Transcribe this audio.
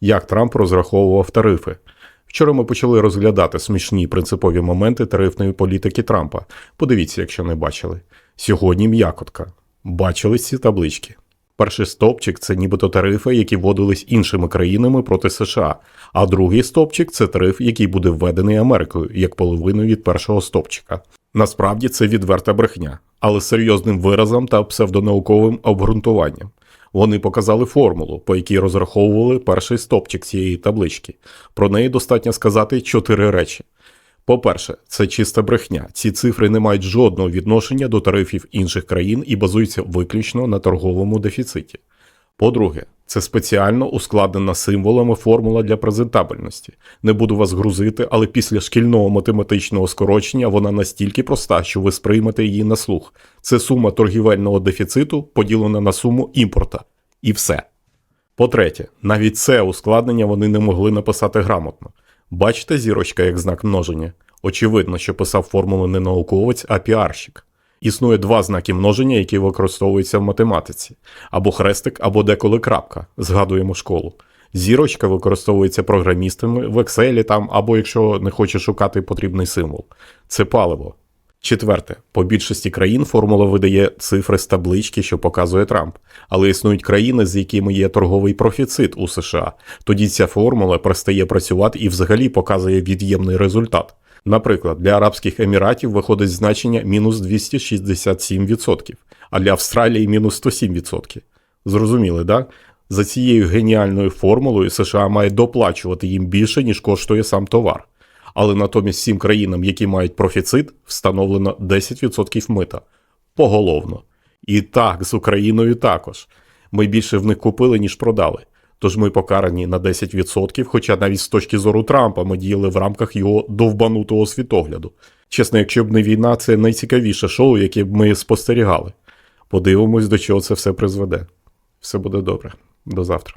як Трамп розраховував тарифи. Вчора ми почали розглядати смішні принципові моменти тарифної політики Трампа. Подивіться, якщо не бачили. Сьогодні м'якотка. Бачили ці таблички. Перший стопчик це нібито тарифи, які вводились іншими країнами проти США, а другий стопчик це тариф, який буде введений Америкою як половину від першого стопчика. Насправді це відверта брехня, але з серйозним виразом та псевдонауковим обґрунтуванням. Вони показали формулу, по якій розраховували перший стопчик цієї таблички. Про неї достатньо сказати чотири речі. По-перше, це чиста брехня. Ці цифри не мають жодного відношення до тарифів інших країн і базуються виключно на торговому дефіциті. По-друге, це спеціально ускладнена символами формула для презентабельності. Не буду вас грузити, але після шкільного математичного скорочення вона настільки проста, що ви сприймете її на слух. Це сума торгівельного дефіциту поділена на суму імпорта. І все. По-третє, навіть це ускладнення вони не могли написати грамотно. Бачите зірочка як знак множення? Очевидно, що писав формулу не науковець, а піарщик. Існує два знаки множення, які використовуються в математиці: або хрестик, або деколи крапка. Згадуємо школу. Зірочка використовується програмістами в Excel там, або якщо не хочеш шукати потрібний символ. Це паливо. Четверте, по більшості країн формула видає цифри з таблички, що показує Трамп. Але існують країни, з якими є торговий профіцит у США. Тоді ця формула перестає працювати і взагалі показує від'ємний результат. Наприклад, для Арабських Еміратів виходить значення мінус 267%, а для Австралії мінус 107%. Зрозуміли, да? За цією геніальною формулою США має доплачувати їм більше, ніж коштує сам товар. Але натомість всім країнам, які мають профіцит, встановлено 10% мита поголовно. І так, з Україною також. Ми більше в них купили, ніж продали. Тож ми покарані на 10%, хоча навіть з точки зору Трампа ми діяли в рамках його довбанутого світогляду. Чесно, якщо б не війна, це найцікавіше шоу, яке б ми спостерігали. Подивимось, до чого це все призведе. Все буде добре. До завтра.